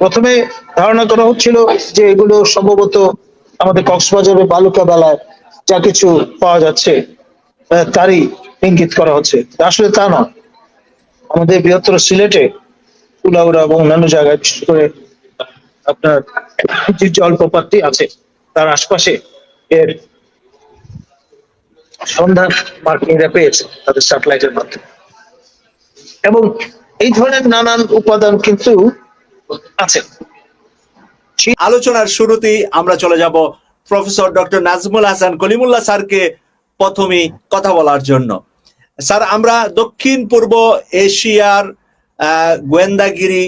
প্রথমে ধারণা করা হচ্ছিল যে এগুলো সম্ভবত আমাদের কক্সবাজারে বালুকা বেলায় যা কিছু পাওয়া যাচ্ছে তারই ইঙ্গিত করা হচ্ছে। আসলে তা নয়। আমাদের বৃহত্তর সিলেটে কুলাউড়া এবং অন্যান্য জায়গায়, বিশেষ করে আপনার যে জলপ্রপাতটি আছে। তার আশপাশে এর সন্ধান মার্কিংরা পেয়েছে তাদের স্যাটেলাইটের মাধ্যমে। এবং এই ধরনের নানান উপাদান কিন্তু আছে আলোচনার শুরুতেই আমরা চলে যাব প্রফেসর ডক্টর নাজমুল হাসান কলিমুল্লাহ স্যারকে প্রথমেই কথা বলার জন্য। স্যার আমরা দক্ষিণ পূর্ব এশিয়ার আহ, গোয়েন্দাগিরি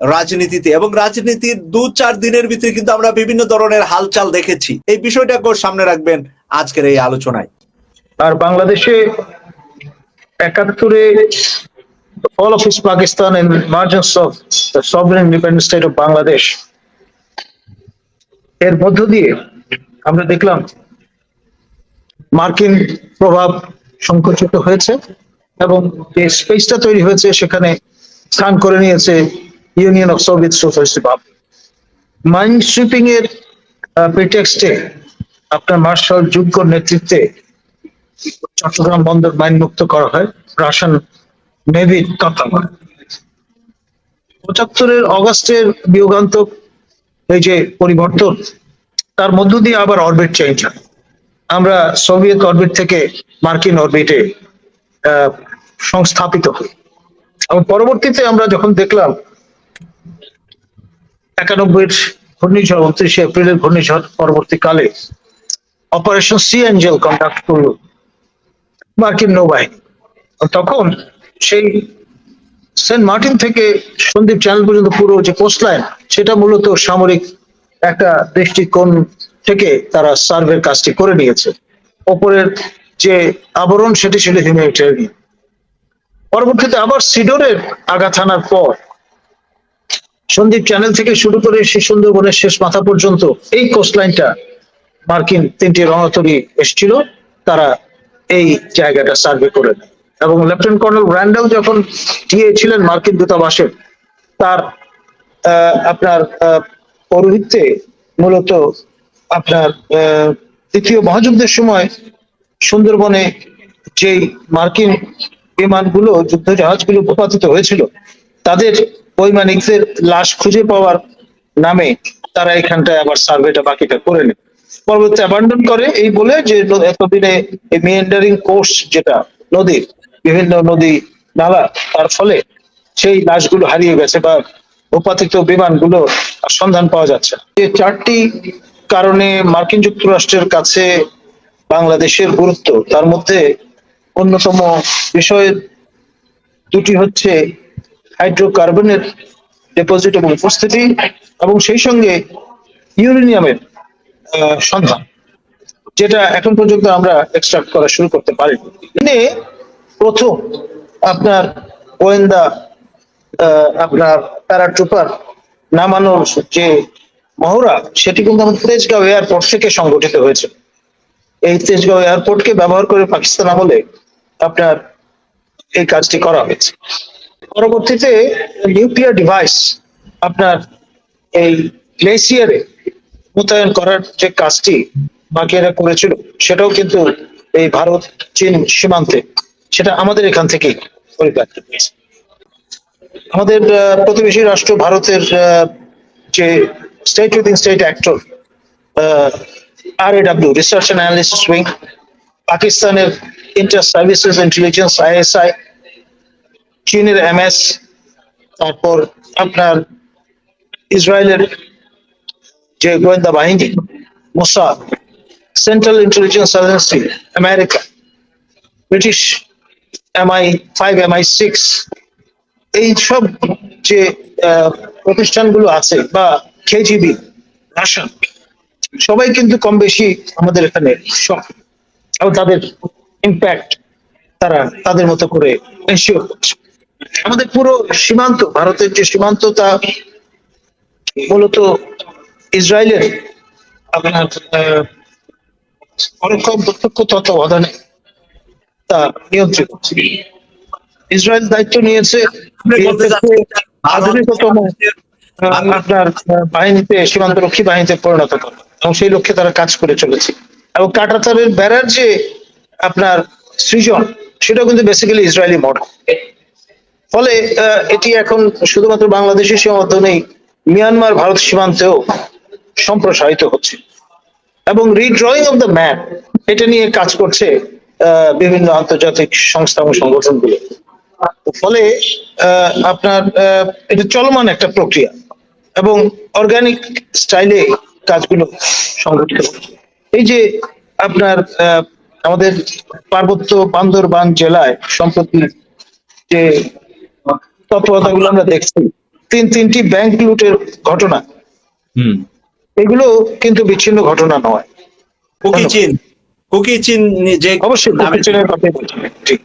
রাজনীতিতে এবং রাজনীতির দু চার দিনের ভিতরে কিন্তু আমরা বিভিন্ন ধরনের হালচাল দেখেছি। এই বিষয়টাকেও সামনে রাখবেন আজকের এই আলোচনায়। আর বাংলাদেশে একাত্তরে fall of east Pakistan and emergence of the sovereign independent state of Bangladesh এর মধ্য দিয়ে আমরা দেখলাম মার্কিন প্রভাব সংকুচিত হয়েছে এবং যে স্পেসটা তৈরি হয়েছে সেখানে স্থান করে নিয়েছে union of Soviet socialist republic mind sweeping এর প্রিটেক্সটে আপনার মার্শাল যোগ্য নেতৃত্বে চট্টগ্রাম বন্দর মাইন মুক্ত করা হয়। রাশিয়ান নেভির তত্ত্বাবধানে পঁচাত্তরের অগাস্টের বিয়োগান্তক এই যে পরিবর্তন, তার মধ্য দিয়ে আবার অরবিট চেঞ্জ হয়। আমরা সোভিয়েত অরবিট থেকে মার্কিন অরবিটে সংস্থাপিত হই। এবং পরবর্তীতে আমরা যখন দেখলাম একানব্বই ঘূর্ণিঝড়, উনত্রিশে এপ্রিলের ঘূর্ণিঝড় পরবর্তীকালে অপারেশন সি অ্যাঞ্জেল কন্ডাক্ট করল মার্কিন নৌবাহিনী। তখন সেই সেন্ট মার্টিন থেকে সন্দীপ চ্যানেল পর্যন্ত পুরো যে কোস্ট লাইন সেটা মূলত সামরিক একটা দৃষ্টিকোণ থেকে তারা সার্ভের কাজটি করে নিয়েছে। ওপরের যে আবরণ, সেটি ছিল হিউম্যানিটেরিয়ান। পরবর্তীতে আবার সিডোরের আঘাত হানার পর সন্দীপ চ্যানেল থেকে শুরু করে সে সুন্দরবনের শেষ মাথা পর্যন্ত এই কোস্ট লাইনটা মার্কিন তিনটি রণতরী এসেছিল, তারা এই জায়গাটা সার্ভে করে নেয়। এবং লেফটেন্যান্ট কর্নেল র্যান্ডাল যখন গিয়েছিলেন মার্কিন দূতাবাসে, তার আপনার পৌরোহিত্যে মূলত আপনার দ্বিতীয় মহাযুদ্ধের সময় সুন্দরবনে যেই মার্কিন বিমানগুলো যুদ্ধ জাহাজগুলো ভূপাতিত হয়েছিল, তাদের বৈমানিকদের লাশ খুঁজে পাওয়ার নামে তারা এখানটায় আবার সার্ভেটা বাকিটা করে নেয়। পরবর্তী অ্যাবান্ডন করে, এই বলে যে এতদিনে এই মেন্ডারিং কোর্স যেটা, নদীর বিভিন্ন নদী, নালা, তার ফলে সেই লাশগুলো হারিয়ে গেছে বা ভূপাতিত বিমানগুলো সন্ধান পাওয়া যাচ্ছে। এই চারটি কারণে মার্কিন যুক্তরাষ্ট্রের কাছে বাংলাদেশের গুরুত্ব, তার মধ্যে অন্যতম বিষয় দুটি হচ্ছে হাইড্রোকার্বনের ডিপোজিট এবং উপস্থিতি এবং সেই সঙ্গে ইউরেনিয়ামের সন্ধান, যেটা এখন পর্যন্ত আমরা এক্সট্রাক্ট করা শুরু করতে পারি প্রথম আপনার গোয়েন্দা আপনার প্যারাট্রুপার নামানোর যে মহড়া, সেটি কিন্তু আমাদের তেজগাঁও এয়ারপোর্ট থেকে সংগঠিত হয়েছে। এই তেজগাঁও এয়ারপোর্টকে ব্যবহার করে পাকিস্তান আমলে আপনার এই কাজটি করা হয়েছে। পরবর্তীতে নিউক্লিয়ার ডিভাইস আপনার এই গ্লেসিয়ারে মোতায়েন করার যে কাজটি বাকিরা করেছিল, সেটাও কিন্তু এই ভারত চীন সীমান্তে সেটা আমাদের এখান থেকেই পরিব্যাপ্ত হয়েছে আমাদের প্রতিবেশী রাষ্ট্র ভারতের যে state within state actor R A W research and analysis wing পাকিস্তানের ইন্টার সার্ভিসেস ইন্টেলিজেন্স আইএসআই চীনের এমএস তারপর আপনার ইসরায়েলের যে গোয়েন্দা বাহিনী Mossad central intelligence agency America British MI five MI six এইসব যে প্রতিষ্ঠানগুলো আছে বা কেজিবি রাশিয়ান সবাই কিন্তু কম বেশি আমাদের এখানে এবং তাদের ইম্প্যাক্ট তারা তাদের মতো করে এনশিওর করছে। আমাদের পুরো সীমান্ত, ভারতের যে সীমান্ত তা মূলত ইসরায়েলের, আপনার পরোক্ষ প্রত্যক্ষ তত্ত্বাবধানে তা নিয়ন্ত্রিত। ইসরায়েল দায়িত্ব নিয়েছে আধুনিকতম আপনার বাহিনীতে সীমান্ত রক্ষী বাহিনীতে পরিণত করা এবং সেই লক্ষ্যে তারা কাজ করে চলেছে। এবং কাটাতারের বেড়ার যে আপনার সৃজন সেটা কিন্তু বেসিক্যালি ইসরায়েলি মডেল। ফলে এটি এখন শুধুমাত্র বাংলাদেশের সীমাবদ্ধ নেই মিয়ানমার ভারত সীমান্তেও সম্প্রসারিত হচ্ছে। এবং রিড্রয়িং অফ দ্য ম্যাপ এটা নিয়ে কাজ করছে বিভিন্ন আন্তর্জাতিক সংস্থা এবং সংগঠনগুলো। ফলে আপনার এটা চলমান একটা প্রক্রিয়া এবং অর্গানিক স্টাইলে কাজগুলো সংগঠিত এই যে আপনার আমাদের পার্বত্য বান্দরবান জেলায় সম্প্রতি যে তৎপরতাগুলো আমরা দেখছি তিন তিনটি ব্যাংক লুটের ঘটনা। হুম। এগুলো কিন্তু বিচ্ছিন্ন ঘটনা নয়। কুকি চিন যে অবশ্যই কুকি চিনের কথাই বলছি। ঠিক